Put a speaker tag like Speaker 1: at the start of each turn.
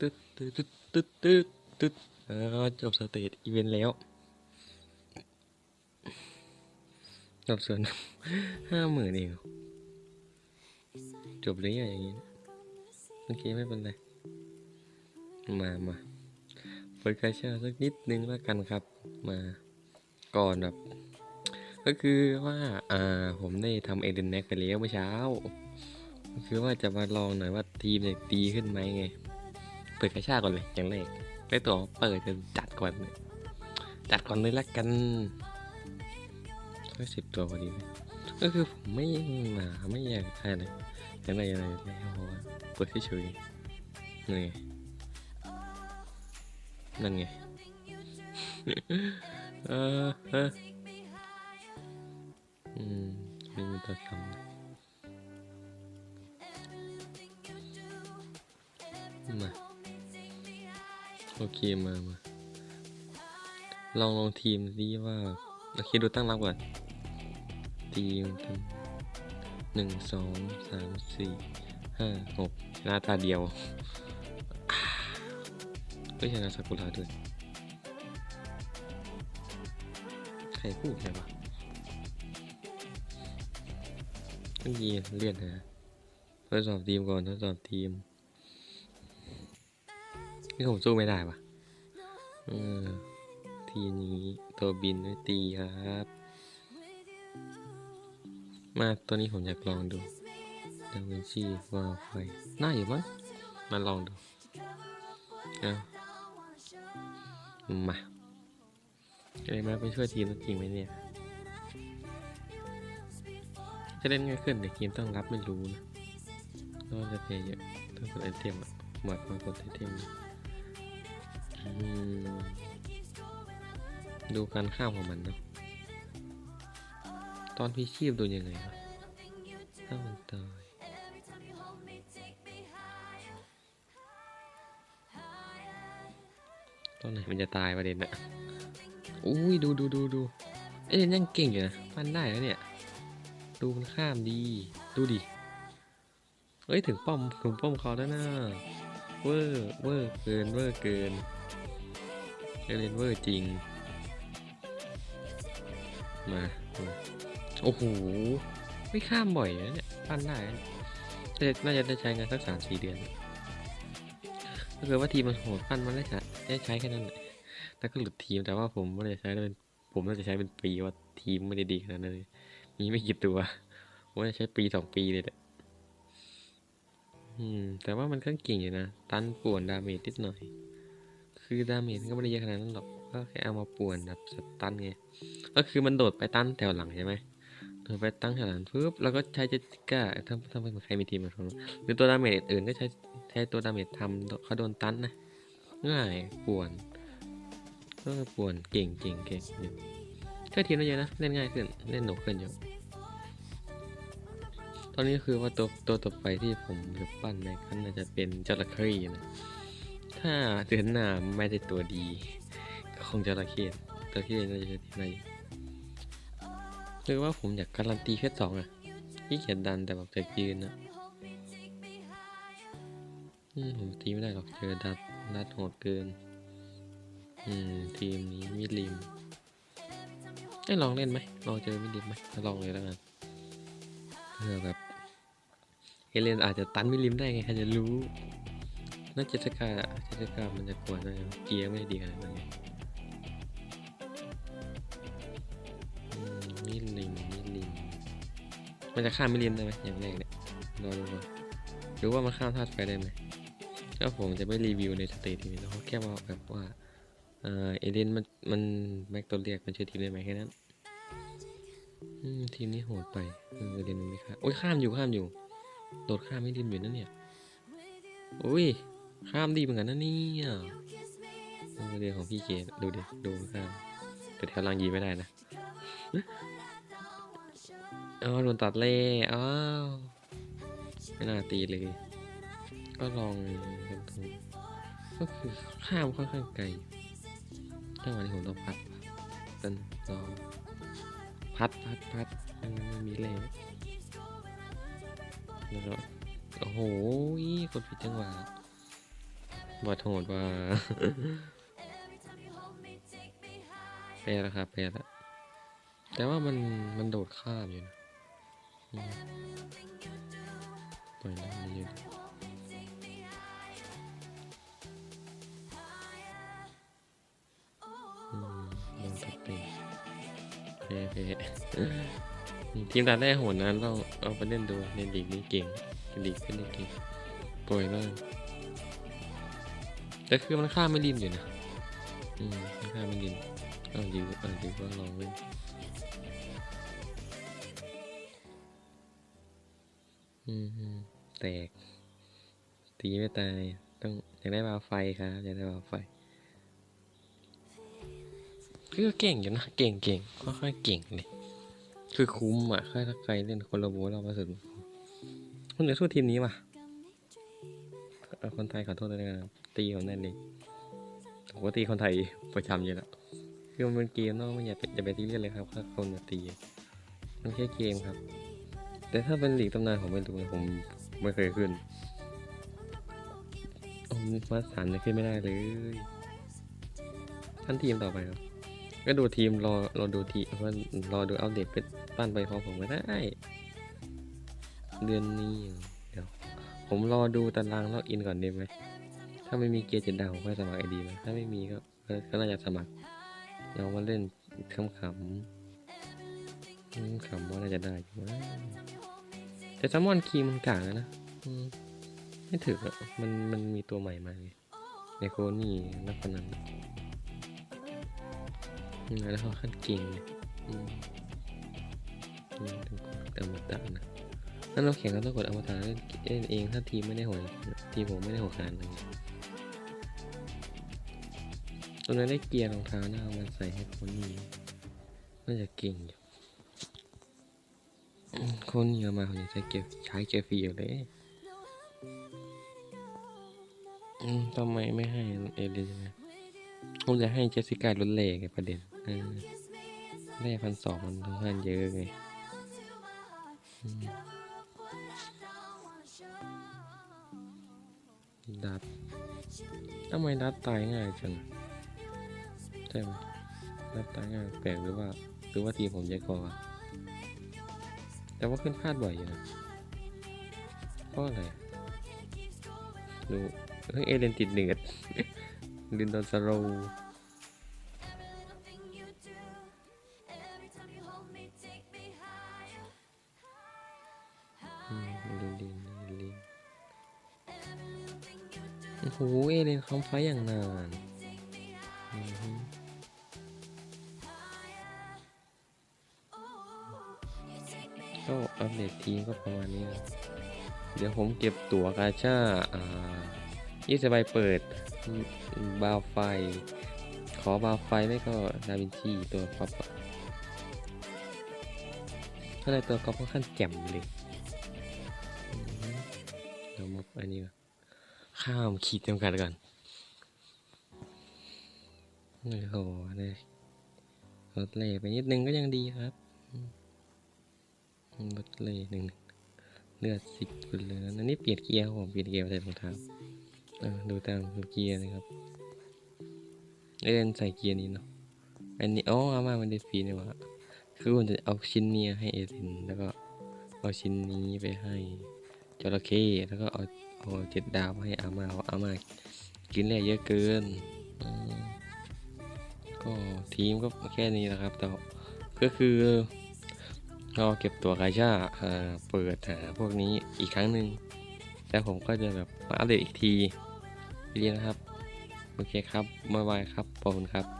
Speaker 1: ตึ๊ดตึ๊ดตึ๊ดตึ๊ดตึ๊ดตึ๊ดเออจบสเตจอีเวนต์แล้วจบส่วนห้าหมื่นเองจบเลยอะอย่างงี้โอเคไม่เป็นไร มามาเปิดกระชาสักนิดนึงแล้วกันครับ มาก่อนแบบ ก็คือว่าอ่าผมได้ทำเอเดนแน็กไปแล้วเมื่อเช้า ก็คือว่าจะมาลองหน่อยว่าทีมเนี่ยดีขึ้นไหมไง เปิดกระชาก่อนเลยอย่างแรกได้ตัวเปิดจะจัดก่อนเลยจัดก่อนเลยละกันสักสิบตัวพอดีเลยก็คือผมไม่หนาไม่อยากอะไรอยากได้อะไรไม่เพราะว่าเปิดเฉยๆนี่นไงนั่นไงเออเอออืมนี่มันตัวซ้ำมา โอเคมามา ลองลองทีมดีว่าโอเคดูตั้งรับก่อน ทีมหนึ่งสองสามสี่ห้าหกชนะตาเดียวอ่าไม่ชนะซากุระด้วยใครพูดใช่ปะเมื่อกี้เรียนนะทดสอบทีมก่อนทดสอบทีม นี่ผมสู้ไม่ได้ปะเออ ทีนี้ตัวบินไม่ตีครับ มาตัวนี้ผมอยากลองดูดาวินชีวาไฟน่าอยู่มั้งมาลองดูเอามาอะไรมาไปช่วยทีมจริงไหมเนี่ยจะเล่นง่ายขึ้นแต่ทีมต้องรับไม่รู้นะก็จะเพย์เยอะต้องกดไอเทมอะหมดมากดไอเทมนะ ดูการข้ามของมันนะ ตอนพีชีพดูยังไงวะถ้ามันตายตอนไหนมันจะตายประเด็นอะอุ้ยดูดูดูดูเอ้ยยังเก่งอยู่นะฟันได้แล้วเนี่ย ดูมันข้ามดี ดูดิ เฮ้ย ถึงป้อมถึงป้อมเขาแล้วนะเวอร์เวอร์เกินเวอร์เกินเอเลนเวอร์จริง มาโอ้โห ไม่ข้ามบ่อยนะเนี่ยปั้นได้นะแต่น่าจะได้ใช้งานสักสามสี่เดือนถ้าเกิดว่าทีมมันโหดปั้นมันได้ใช้ได้ใช้แค่นั้นแหละแล้วก็หลุดทีมแต่ว่าผมไม่ได้ใช้เป็นผมน่าจะใช้เป็นปีว่าทีมไม่ได้ดีขนาดนั้นเลยมีไม่กี่ตัวผมจะใช้ปีสองปีเลยแหละอืม แต่ว่ามันก็เก่งอยู่นะ ตันป่วนดาเมจนิดหน่อย คือดาเมจก็ไม่ได้เยอะขนาดนั้นหรอก ก็แค่เอามาป่วนแบบสตันไง ก็คือมันโดดไปตั้นแถวหลังใช่ไหมโดดไปตั้งแถวหลังปุ๊บแล้วก็ใช้เจสิก้าถ้าถ้าเป็นใครมีทีมมาทำหรือตัวดาเมจอื่นก็ใช้ใช้ตัวดาเมจทำเขาโดนตันนะ ง่ายป่วนก็ป่วนเก่งเก่งเก่งอยู่ก็ทีมได้เยอะนะ เล่นง่ายขึ้น เล่นหนุกขึ้นอยู่ตอนนี้คือว่าตัวตัวต่อไปที่ผมจะปั้นในก็น่าจะเป็นจระเข้นะถ้าเดือนหน้าไม่ได้ตัวดี คงจะระเข้ระเข้น่าจะเป็นที่ไหนหรือว่าผมอยากการันตีแค่สองอะที่เขียนดันแต่แบบจะยืนนะอืมผมตีไม่ได้หรอกเจอดัดดัดโหดเกิน อืมทีมนี้มิดลิมให้ลองเล่นไหมลองเจอมิดลิมไหมลองเลยแล้วกันเพื่อแบบเฮเลนอาจจะตันมิลลิมได้ไงใครจะรู้น่าเจสกาเจสกามันจะกวนะเกียร์ไม่ด้ดีขนาดนั้น มมิลลิมมิลลิมมันจะข้ามมิลลิมได้ไหมอย่างแรกเนี่ยรอดูก่อนหรือว่ามันข้ามธาตุไฟได้ไหมก็ผมจะไม่รีวิวในสเตจนี้แล้วแค่ว่าแบบว่าเออเอเลนมันมันแม็กตัวเรียกมันชื่อทีมได้ไหมแค่นั้นทีมนี้โหดไปเออเรียนมันไม่ข้ามโอ้ยข้ามอยู่ข้ามอยู่ โดดข้ามไม่ริมอยู่นั่นเนี่ยอุ้ยข้ามดีเหมือนกันนะเนี่ยเออเรียนของพี่เกดดูดิดูข้ามแต่แถวล่างยีไม่ได้นะ อ๋อโดนตัดเล่อ้าวไม่น่าตีเลย ก็ลองกันดูก็คือข้ามค่อนข้างไกลจังหวะนี้ผมต้องพัดเป็นลองพัดพัดพัดมันไม่มีแรงแล้วก็โอ้โหกดผิดจังหวะบอดโหดว่าแปลแล้วครับแปลแล้วแต่ว่ามันมันโดดข้ามอยู่นะ อืมปล่อยน้ำมันอยู่ดิอืมโดนตัดไปแพ้แพ้อืมทีมตัดได้โหดนั้นต้องเอาไปเล่นดูในลีกนี้เก่งลีกขึ้นได้เก่งปล่อยล่างแต่คือมันข้าไม่ริมอยู่นะ อืมมันข้าไม่ริมเอาดีเอาดีก็ลองเล่น อืมแตก ตีไม่ตาย ต้องอยากได้บาไฟครับอยากได้บาไฟคือเก่งอยู่นะ เก่งเก่งค่อยๆเก่งเลย คือคุ้มอะค่อยถ้าใครเล่นคนละโบเราประสุดคนเหนือสู้ทีมนี้ว่ะเอาคนไทยขอโทษด้วยนะครับตีผมแน่นเลยผมก็ตีคนไทยประจำอยู่แล้วคือมันเป็นเกมเนาะไม่อยากไปอย่าไปตีเรียสเลยครับถ้าคนมาตี มันแค่เกมครับ แต่ถ้าเป็นหลีกตำนานผมไม่รู้นผมไม่เคยขึ้นโอ้มาสานยังขึ้นไม่ได้เลยท่านทีมต่อไปครับ ก็ดูทีมรอรอดูทีว่ารอดูอัปเดตเป็นปั้นไปพร้อมผมก็ได้ เดือนนี้เดี๋ยวผมรอดูตารางล็อกอินก่อนได้ไหมถ้าไม่มีเกียร์เจ็ดดาวผมก็สมัครไอดีไหมถ้าไม่มีก็ก็น่าจะสมัครเรามาเล่นขำขำ อืมขำว่าน่าจะได้อยู่นะแต่แซลมอนคีมันกากแล้วนะไม่ถึกอะมันมันมีตัวใหม่มาไงในโคนี่นักพนันแล้วเขาขั้นเก่งอืมอืมต้องกดอมตะนะนั่นเราแข่งก็ต้องกดอมตะเล่นเล่นเองถ้าทีมไม่ได้โหดทีมผมไม่ได้หดขนาดนั้นตรงนั้นได้เกียร์รองเท้าหน้าเอามันใส่ให้โคนี่น่าจะเก่งอยู่ คนี่เอามาคนนี้ใช้เกียใช้เกียฟรีอยู่เลยทำไมไม่ให้เอเดนนะผมจะให้เจสสิก้าลุ้นเล่ไงประเด็นเออแร่พันสองมันค่อนข้างเยอะไงดัดทำไมดัดตายง่ายจังใช่ไหมดัดตายง่ายแปลกหรือว่า หรือว่าทีมผมเยอะกว่า แต่ว่าขึ้นพลาดบ่อยอยู่นะเพราะอะไรดูเฮ้ยเอเลนติดเนือดลินโดนสโลว์อืมลินลินลินโอ้โหเอเลนคอมไฟอย่างนาน ก็อัปเดตทีมก็ประมาณนี้นะเดี๋ยวผมเก็บตั๋วกาชาอ่ายี่สิบใบเปิด บาวไฟ ขอบาวไฟไม่ก็ดาวินชีตัวก๊อปอะถ้าได้ตัวก๊อปก็ขั้นแจ่มเลยอืมเดี๋ยวมาอันนี้ก่อนข้ามขีดจำกัดก่อนโอ้โหเนี่ยลดเลยไปนิดนึงก็ยังดีครับ ลดเลยหนึ่งเลือดสิบคนเลยนะอันนี้เปลี่ยนเกียร์ผมเปลี่ยนเกียร์ใส่รองเท้าดูตามเกียร์นะครับเล่นใส่เกียร์นี้เนาะอันนี้อ๋ออามามันได้ฟรีนี่วะคือผมจะเอาชิ้นเนี้ยให้เอรินแล้วก็เอาชิ้นนี้ไปให้จระเข้แล้วก็เอาเอาเจ็ดดาวให้อามาเอาอามากินแร่เยอะเกินก็ทีมก็แค่นี้แหละครับแต่ก็คือ ก็เก็บตัวกาชาอ่าเปิดหาพวกนี้อีกครั้งหนึ่งแล้วผมก็จะแบบมาอัปเดตอีกทีดีนะครับ โอเคครับบ๊ายบายครับขอบคุณครับ